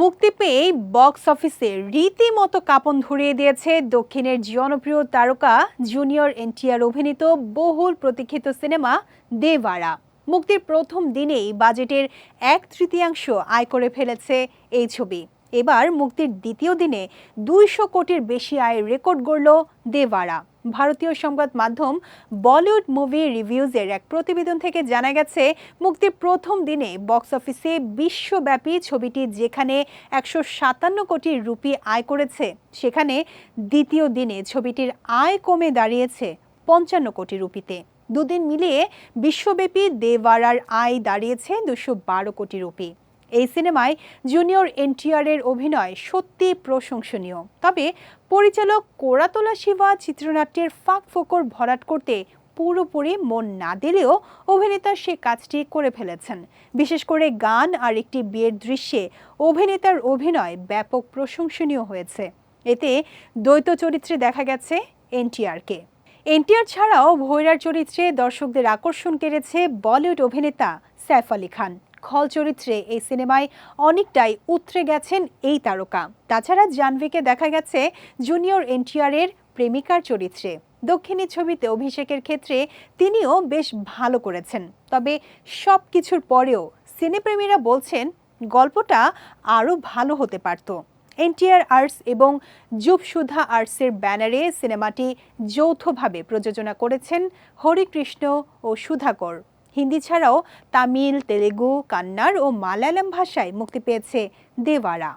মুক্তি পেয়েই বক্স অফিসে রীতিমতো কাঁপন ধরিয়ে দিয়েছে দক্ষিণের জনপ্রিয় তারকা, জুনিয়র এনটিআর অভিনীত বহুল প্রতীক্ষিত সিনেমা দেবারা মুক্তির প্রথম দিনেই বাজেটের এক তৃতীয়াংশ আয় করে ফেলেছে এই ছবি। এবার মুক্তির দ্বিতীয় দিনে দুইশো কোটির বেশি আয়ের রেকর্ড গড়ল দেবারা ভারতীয় সংবাদ মাধ্যম বলিউড মুভি রিভিউজের এক প্রতিবেদন থেকে জানা গেছে, মুক্তির প্রথম দিনে বক্স অফিসে বিশ্বব্যাপী ছবিটি যেখানে একশো সাতান্ন কোটি রুপি আয় করেছে, সেখানে দ্বিতীয় দিনে ছবিটির আয় কমে দাঁড়িয়েছে পঞ্চান্ন কোটি রুপিতে। দুদিন মিলিয়ে বিশ্বব্যাপী দেওয়ারার আয় দাঁড়িয়েছে দুশো বারো কোটি রুপি। এই সিনেমায় জুনিয়র এনটিআর এর অভিনয় সত্যি প্রশংসনীয়। তবে পরিচালক কোরাতোলা শিবা চিত্রনাট্যের ফাঁক ফোকর ভরাট করতে পুরোপুরি মন না দিলেও অভিনেতা সে কাজটি করে ফেলেছেন। বিশেষ করে গান আর একটি বিয়ের দৃশ্যে অভিনেতার অভিনয় ব্যাপক প্রশংসনীয় হয়েছে। এতে দ্বৈত চরিত্রে দেখা গেছে এনটিআরকে। এনটিআর ছাড়াও ভৈরার চরিত্রে দর্শকদের আকর্ষণ কেড়েছে বলিউড অভিনেতা সাইফ আলী খান। খল চরিত্রে এই সিনেমায় অনেকটাই উতরে গেছেন এই তারকা। তাছাড়া জাহ্নবীকে দেখা গেছে জুনিয়র এনটিআর এর প্রেমিকার চরিত্রে। দক্ষিণী ছবিতে অভিষেকের ক্ষেত্রে তিনিও বেশ ভালো করেছেন। তবে সব কিছুর পরেও সিনেপ্রেমীরা বলছেন, গল্পটা আরও ভালো হতে পারত। এনটিআর আর্টস এবং যুবসুধা আর্টসের ব্যানারে সিনেমাটি যৌথভাবে প্রযোজনা করেছেন হরিকৃষ্ণ ও সুধাকর। হিন্দি ছাড়াও তামিল তেলেগু কান্নাড় ও মালায়ালাম ভাষায় মুক্তি পেয়েছে দেওয়ারা।